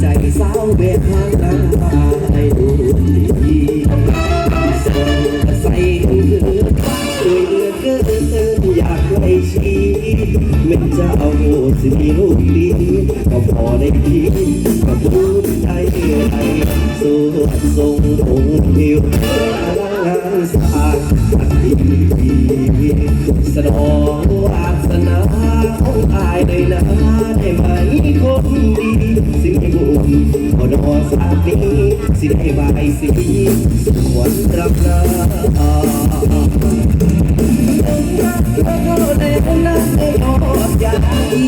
ใจสาวเบียหางนางฟ้าให้ดูดีส่งกระใสคือด้วยเลือเกินอยากไล่ชีไม่เจ้าสิมีลูกดีก็พอได้คิดก็พูดใจไรสู้ทรงองค์ผิวงานสะอาดอันดีสนองวาสนาของอายเลยนะได้ไหมคนดีสิ่ง สาปีสิได้บายสีสวนรับนาก็ได้นะได้ออกจาดี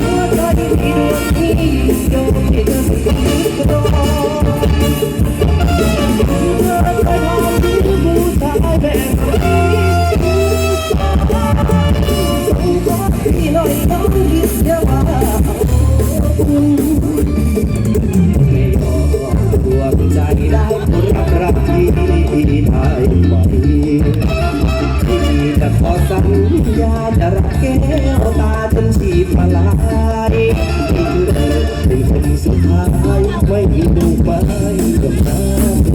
หัวใจที่ดวงนี้โยม อสัญญาจะรักแก้วตาจนชีพละลายที่เธอเป็นคนสุดท้ายไม่ดูไปกับน้ำ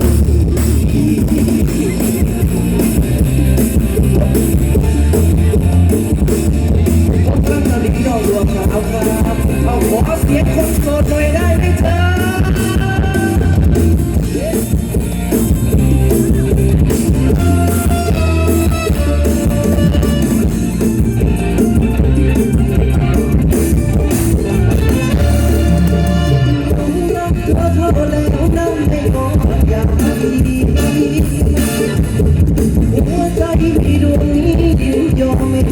ผมกำลังดีดอกบัวขาวครับเอาขอเสียงคนโสดหน่อยได้ไหม นย